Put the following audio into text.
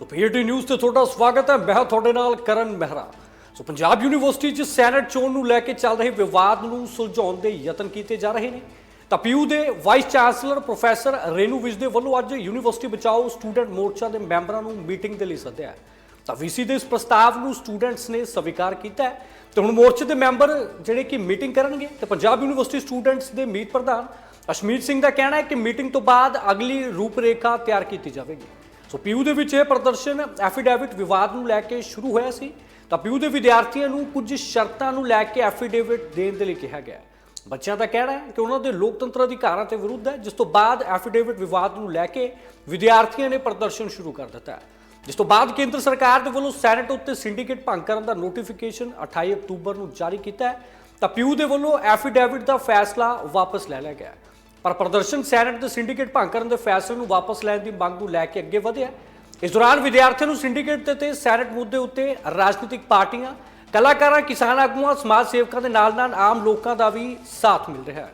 ਸੋ PT news ਤੇ ਤੁਹਾਡਾ ਸਵਾਗਤ ਹੈ। ਮੈਂ ਹਾਂ ਤੁਹਾਡੇ ਨਾਲ ਕਰਨ ਮਹਿਰਾ। ਸੋ ਪੰਜਾਬ ਯੂਨੀਵਰਸਿਟੀ 'ਚ ਸੈਨੇਟ ਚੋਣ ਨੂੰ ਲੈ ਕੇ ਚੱਲ ਰਹੇ ਵਿਵਾਦ ਨੂੰ ਸੁਲਝਾਉਣ ਦੇ ਯਤਨ ਕੀਤੇ ਜਾ ਰਹੇ ਨੇ। ਤਾਂ ਪੀਯੂ ਦੇ vice chancellor professor Renu Vij ਦੇ ਵੱਲੋਂ ਅੱਜ ਯੂਨੀਵਰਸਿਟੀ ਬਚਾਓ ਸਟੂਡੈਂਟ ਮੋਰਚਾ ਦੇ ਮੈਂਬਰਾਂ ਨੂੰ ਮੀਟਿੰਗ ਦੇ ਲਈ ਸੱਦਿਆ ਹੈ। ਤਾਂ ਵੀਸੀ ਦੇ ਇਸ ਪ੍ਰਸਤਾਵ ਨੂੰ ਸਟੂਡੈਂਟਸ ਨੇ ਸਵੀਕਾਰ ਕੀਤਾ ਹੈ। ਤੇ ਹੁਣ ਮੋਰਚੇ ਦੇ ਮੈਂਬਰ ਜਿਹੜੇ ਕਿ ਮੀਟਿੰਗ ਕਰਨਗੇ ਤੇ ਪੰਜਾਬ ਯੂਨੀਵਰਸਿਟੀ ਸਟੂਡੈਂਟਸ ਦੇ ਮੀਤ ਪ੍ਰਧਾਨ ਅਸ਼ਮੀਤ ਸਿੰਘ ਦਾ ਕਹਿਣਾ ਹੈ ਕਿ ਮੀਟਿੰਗ ਤੋਂ ਬਾਅਦ ਅਗਲੀ ਰੂਪਰੇਖਾ ਤਿਆਰ ਕੀਤੀ ਜਾਵੇਗੀ। ਸੋ ਪੀਯੂ ਦੇ ਵਿੱਚ ਇਹ ਪ੍ਰਦਰਸ਼ਨ ਐਫੀਡੇਵਿਟ ਵਿਵਾਦ ਨੂੰ ਲੈ ਕੇ ਸ਼ੁਰੂ ਹੋਇਆ ਸੀ। ਤਾਂ ਪੀਯੂ ਦੇ ਵਿਦਿਆਰਥੀਆਂ ਨੂੰ ਕੁਝ ਸ਼ਰਤਾਂ ਨੂੰ ਲੈ ਕੇ ਐਫੀਡੇਵਿਟ ਦੇਣ ਦੇ ਲਈ ਕਿਹਾ ਗਿਆ ਬੱਚਿਆਂ ਦਾ ਕਹਿਣਾ ਹੈ ਕਿ ਉਹਨਾਂ ਦੇ ਲੋਕਤੰਤਰ ਅਧਿਕਾਰਾਂ ਤੇ ਵਿਰੁੱਧ ਹੈ, ਜਿਸ ਤੋਂ ਬਾਅਦ ਐਫੀਡੇਵਿਟ ਵਿਵਾਦ ਨੂੰ ਲੈ ਕੇ ਵਿਦਿਆਰਥੀਆਂ ਨੇ ਪ੍ਰਦਰਸ਼ਨ ਸ਼ੁਰੂ ਕਰ ਦਿੱਤਾ ਹੈ। ਜਿਸ ਤੋਂ ਬਾਅਦ ਕੇਂਦਰ ਸਰਕਾਰ ਦੇ ਵੱਲੋਂ ਸੈਨੇਟ ਉੱਤੇ ਸਿੰਡੀਕੇਟ ਭੰਗ ਕਰਨ ਦਾ ਨੋਟੀਫਿਕੇਸ਼ਨ 28 ਅਕਤੂਬਰ ਨੂੰ ਜਾਰੀ ਕੀਤਾ ਹੈ। ਤਾਂ ਪੀਯੂ ਦੇ ਵੱਲੋਂ ਐਫੀਡੇਵਿਟ ਦਾ ਫੈਸਲਾ ਵਾਪਸ ਲੈ ਲਿਆ ਗਿਆ ਪਰ ਪ੍ਰਦਰਸ਼ਨ ਸੈਨੇਟ ਦੇ ਸਿੰਡੀਕੇਟ ਭੰਗ ਕਰਨ ਦੇ ਫੈਸਲੇ ਨੂੰ ਵਾਪਸ ਲੈਣ ਦੀ ਮੰਗ ਨੂੰ ਲੈ ਕੇ ਅੱਗੇ ਵਧਿਆ। ਇਸ ਦੌਰਾਨ ਵਿਦਿਆਰਥੀਆਂ ਨੂੰ ਸਿੰਡੀਕੇਟ ਦੇ ਤੇ ਸੈਨੇਟ ਮੁੱਦੇ ਉੱਤੇ ਰਾਜਨੀਤਿਕ ਪਾਰਟੀਆਂ, ਕਲਾਕਾਰਾਂ, ਕਿਸਾਨ ਆਗੂਆਂ, ਸਮਾਜ ਸੇਵਕਾਂ ਦੇ ਨਾਲ ਨਾਲ ਆਮ ਲੋਕਾਂ ਦਾ ਵੀ ਸਾਥ ਮਿਲ ਰਿਹਾ ਹੈ।